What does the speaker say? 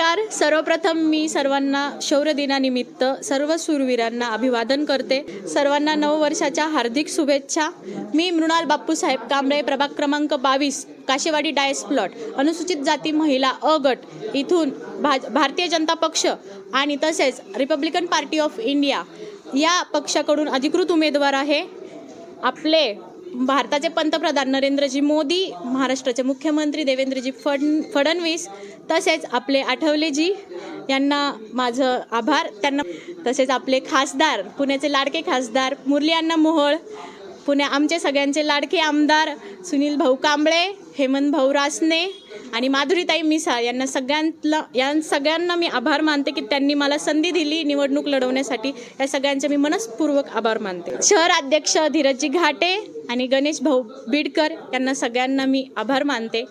नमस्कार. सर्वप्रथम मी सर्वांना शौर्य दिनानिमित्त सर्व सुरवीरांना अभिवादन करते. सर्वांना नववर्षाच्या हार्दिक शुभेच्छा. मी मृणाल बाप्पूसाहेब कांबळे प्रभाग क्रमांक बावीस काशेवाडी डायस प्लॉट अनुसूचित जाती महिला अ गट इथून भाज भारतीय जनता पक्ष आणि तसेच रिपब्लिकन पार्टी ऑफ इंडिया या पक्षाकडून अधिकृत उमेदवार आहे. आपले भारताचे पंतप्रधान नरेंद्रजी मोदी महाराष्ट्राचे मुख्यमंत्री देवेंद्रजी फड फडणवीस तसेच आपले आठवलेजी यांना माझं आभार. त्यांना तसेच आपले खासदार पुण्याचे लाडके खासदार मुरली अण्णा मोहोळ पुणे आमचे सगळ्यांचे लाडके आमदार सुनील भाऊ कांबळे हेमंत भाऊ रासने आणि माधुरीताई मिसाळ यांना सगळ्यांना या सगळ्यांना मी आभार मानते की त्यांनी मला संधी दिली निवडणूक लढवण्यासाठी. या सगळ्यांचे मी मनस्पूर्वक आभार मानते. शहर अध्यक्ष धीरजजी घाटे आणि गणेश भाऊ बीडकर यांना सगळ्यांना मी आभार मानते.